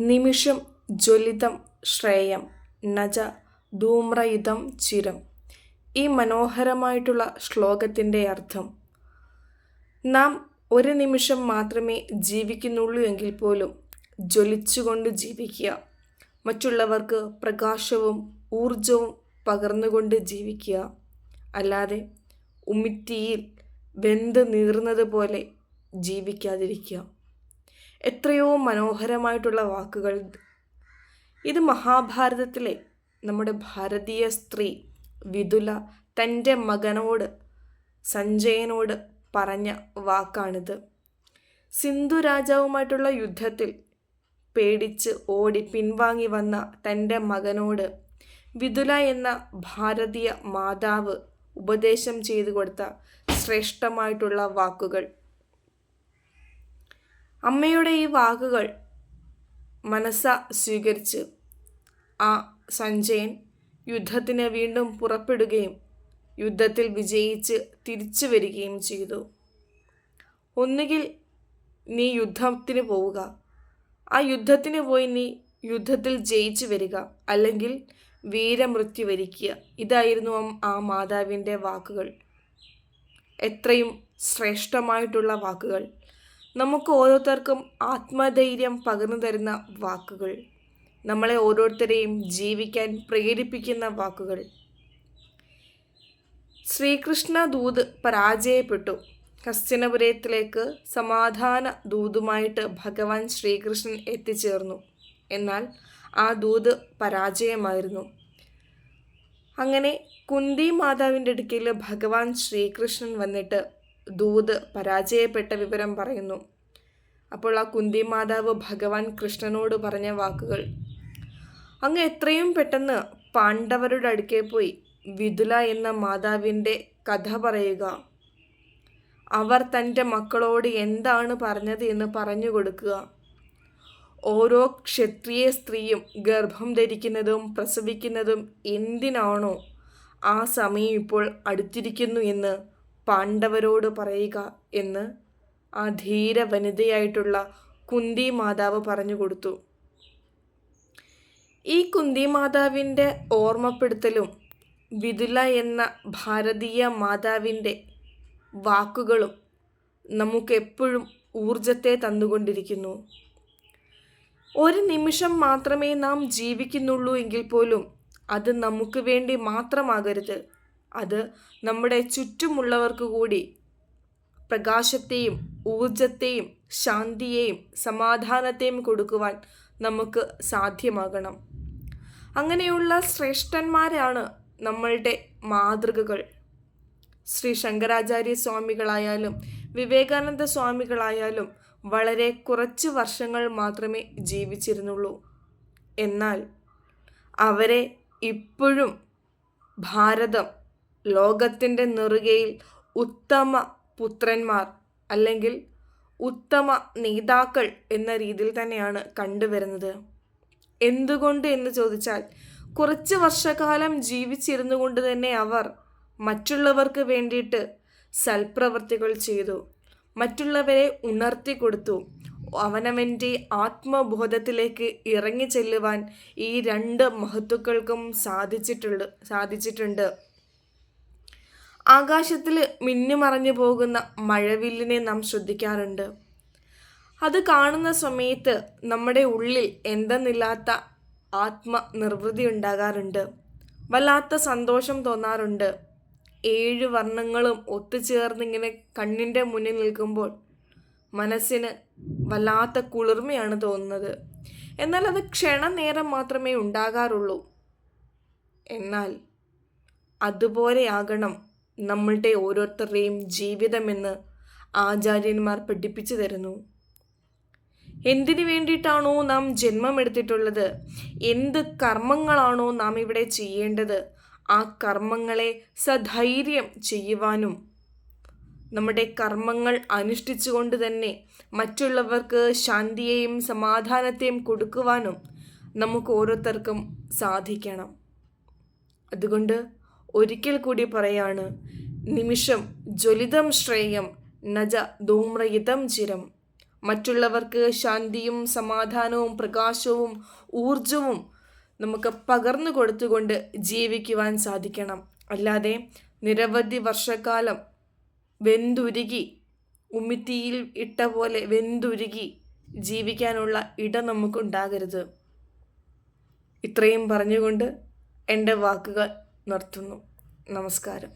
നിമിഷം ജ്വലിതം ശ്രേയം നജ ധൂമ്രയുധം ചിരം. ഈ മനോഹരമായിട്ടുള്ള ശ്ലോകത്തിന്റെ അർത്ഥം നാം ഒരു നിമിഷം മാത്രമേ ജീവിക്കുന്നുള്ളൂ എങ്കിൽ പോലും ജ്വലിച്ചുകൊണ്ട് ജീവിക്കുക. മറ്റുള്ളവർക്ക് പ്രകാശവും ഊർജവും പകർന്നുകൊണ്ട് ജീവിക്കുക. അല്ലാതെ ഉമിത്തിയിൽ വെന്ത് നീർന്നത് പോലെ ജീവിക്കാതിരിക്കുക. എത്രയോ മനോഹരമായിട്ടുള്ള വാക്കുകൾ ഇത് മഹാഭാരതത്തിലെ നമ്മുടെ ഭാരതീയ സ്ത്രീ വിതുല തന്റെ മകനോട് സഞ്ജയനോട് പറഞ്ഞ വാക്കാണിത്. സിന്ധു രാജാവുമായിട്ടുള്ള യുദ്ധത്തിൽ പേടിച്ച് ഓടി പിൻവാങ്ങി വന്ന തന്റെ മകനോട് വിതുല എന്ന ഭാരതീയ മാതാവ് ഉപദേശം ചെയ്തു കൊടുത്ത ശ്രേഷ്ഠമായിട്ടുള്ള വാക്കുകൾ അമ്മയുടെ ഈ വാക്കുകൾ മനസ്സ സ്വീകരിച്ച് ആ സഞ്ജയൻ യുദ്ധത്തിന് വീണ്ടും പുറപ്പെടുകയും യുദ്ധത്തിൽ വിജയിച്ച് തിരിച്ചു വരികയും ചെയ്തു. ഒന്നുകിൽ നീ യുദ്ധത്തിന് പോവുക. ആ യുദ്ധത്തിന് പോയി നീ യുദ്ധത്തിൽ ജയിച്ചു വരിക അല്ലെങ്കിൽ വീരമൃത്യു വരിക്കുക. ഇതായിരുന്നു ആ മാതാവിന്റെ വാക്കുകൾ. എത്രയും ശ്രേഷ്ഠമായിട്ടുള്ള വാക്കുകൾ. നമുക്ക് ഓരോരുത്തർക്കും ആത്മധൈര്യം പകർന്നു തരുന്ന വാക്കുകൾ. നമ്മളെ ഓരോരുത്തരെയും ജീവിക്കാൻ പ്രേരിപ്പിക്കുന്ന വാക്കുകൾ. ശ്രീകൃഷ്ണ ദൂത് പരാജയപ്പെട്ടു. ഹസ്തിനപുരത്തിലേക്ക് സമാധാന ദൂതുമായിട്ട് ഭഗവാൻ ശ്രീകൃഷ്ണൻ എത്തിച്ചേർന്നു. എന്നാൽ ആ ദൂത് പരാജയമായിരുന്നു. അങ്ങനെ കുന്തി മാതാവിന്റെ അടുക്കൽ ഭഗവാൻ ശ്രീകൃഷ്ണൻ വന്നിട്ട് ദൂത് പരാജയപ്പെട്ട വിവരം പറയുന്നു. അപ്പോൾ ആ കുന്തി മാതാവ് ഭഗവാൻ കൃഷ്ണനോട് പറഞ്ഞ വാക്കുകൾ. അങ്ങ് എത്രയും പെട്ടെന്ന് പാണ്ഡവരുടെ അടുക്കെ പോയി വിതുല എന്ന മാതാവിന്റെ കഥ പറയുക. അവർ തന്റെ മക്കളോട് എന്താണ് പറഞ്ഞത് എന്ന് പറഞ്ഞു കൊടുക്കുക. ഓരോ ക്ഷത്രിയ സ്ത്രീയും ഗർഭം ധരിക്കുന്നതും പ്രസവിക്കുന്നതും എന്തിനാണോ ആ സമയം ഇപ്പോൾ അടുത്തിരിക്കുന്നു എന്ന് പാണ്ഡവരോട് പറയുക എന്ന് ആ ധീര വനിതയായിട്ടുള്ള കുന്തി മാതാവ് പറഞ്ഞു കൊടുത്തു. ഈ കുന്തി മാതാവിന്റെ ഓർമ്മപ്പെടുത്തലും വിതുല എന്ന ഭാരതീയ മാതാവിന്റെ വാക്കുകളും നമുക്കെപ്പോഴും ഊർജത്തെ തന്നുകൊണ്ടിരിക്കുന്നു. ഒരു നിമിഷം മാത്രമേ നാം ജീവിക്കുന്നുള്ളൂ എങ്കിൽ പോലും അത് നമുക്ക് വേണ്ടി മാത്രമാകരുത്. അത് നമ്മുടെ ചുറ്റുമുള്ളവർക്ക് കൂടി പ്രകാശത്തെയും ഊർജത്തെയും ശാന്തിയെയും സമാധാനത്തെയും കൊടുക്കുവാൻ നമുക്ക് സാധ്യമാകണം. അങ്ങനെയുള്ള ശ്രേഷ്ഠന്മാരാണ് നമ്മളുടെ മാതൃകകൾ. ശ്രീ ശങ്കരാചാര്യ സ്വാമികളായാലും വിവേകാനന്ദ സ്വാമികളായാലും വളരെ കുറച്ച് വർഷങ്ങൾ മാത്രമേ ജീവിച്ചിരുന്നുള്ളൂ. എന്നാൽ അവരെ ഇപ്പോഴും ഭാരതം ലോകത്തിന്റെ നെറുകയിൽ ഉത്തമ പുത്രന്മാർ അല്ലെങ്കിൽ ഉത്തമ നേതാക്കൾ എന്ന രീതിയിൽ തന്നെയാണ് കണ്ടുവരുന്നത്. എന്തുകൊണ്ട് എന്ന് ചോദിച്ചാൽ കുറച്ച് വർഷക്കാലം ജീവിച്ചിരുന്നു കൊണ്ട് തന്നെ അവർ മറ്റുള്ളവർക്ക് വേണ്ടിയിട്ട് സൽപ്രവർത്തികൾ ചെയ്തു. മറ്റുള്ളവരെ ഉണർത്തി കൊടുത്തു. അവനവന്റെ ആത്മബോധത്തിലേക്ക് ഇറങ്ങി ചെല്ലുവാൻ ഈ രണ്ട് മഹത്തുക്കൾക്കും സാധിച്ചിട്ടുണ്ട് സാധിച്ചിട്ടുണ്ട്. ആകാശത്തിൽ മിന്നുമറഞ്ഞു പോകുന്ന മഴവില്ലിനെ നാം ശ്രദ്ധിക്കാറുണ്ട്. അത് കാണുന്ന സമയത്ത് നമ്മുടെ ഉള്ളിൽ എന്തെന്നില്ലാത്ത ആത്മനിർവൃതി ഉണ്ടാകാറുണ്ട്. വല്ലാത്ത സന്തോഷം തോന്നാറുണ്ട്. ഏഴ് വർണങ്ങളും ഒത്തുചേർന്നിങ്ങനെ കണ്ണിന്റെ മുന്നിൽ നിൽക്കുമ്പോൾ മനസ്സിന് വല്ലാത്ത കുളിർമയാണ് തോന്നുന്നത്. എന്നാൽ അത് ക്ഷണനേരം മാത്രമേ ഉണ്ടാകാറുള്ളൂ. എന്നാൽ അതുപോലെയാകണം നമ്മളുടെ ഓരോരുത്തരുടെയും ജീവിതമെന്ന് ആചാര്യന്മാർ പഠിപ്പിച്ചു തരുന്നു. എന്തിനു വേണ്ടിയിട്ടാണോ നാം ജന്മമെടുത്തിട്ടുള്ളത്? എന്ത് കർമ്മങ്ങളാണോ നാം ഇവിടെ ചെയ്യേണ്ടത്? ആ കർമ്മങ്ങളെ സധൈര്യം ചെയ്യുവാനും നമ്മുടെ കർമ്മങ്ങൾ അനുഷ്ഠിച്ചുകൊണ്ട് തന്നെ മറ്റുള്ളവർക്ക് ശാന്തിയെയും സമാധാനത്തെയും കൊടുക്കുവാനും നമുക്ക് ഓരോരുത്തർക്കും സാധിക്കണം. അതുകൊണ്ട് ഒരിക്കൽ കൂടി പറയാണ് നിമിഷം ജ്വലിതം ശ്രേയം നജ ധൂമ്രയിതം ചിരം. മറ്റുള്ളവർക്ക് ശാന്തിയും സമാധാനവും പ്രകാശവും ഊർജവും നമുക്ക് പകർന്നു കൊടുത്തുകൊണ്ട് ജീവിക്കുവാൻ സാധിക്കണം. അല്ലാതെ നിരവധി വർഷക്കാലം വെന്തുരുകി ഉമിത്തിയിൽ ഇട്ട പോലെ വെന്തുരുകി ജീവിക്കാനുള്ള ഇടം നമുക്കുണ്ടാകരുത്. ഇത്രയും പറഞ്ഞുകൊണ്ട് എന്റെ വാക്കുകൾ നിർത്തുന്നു നമസ്കാരം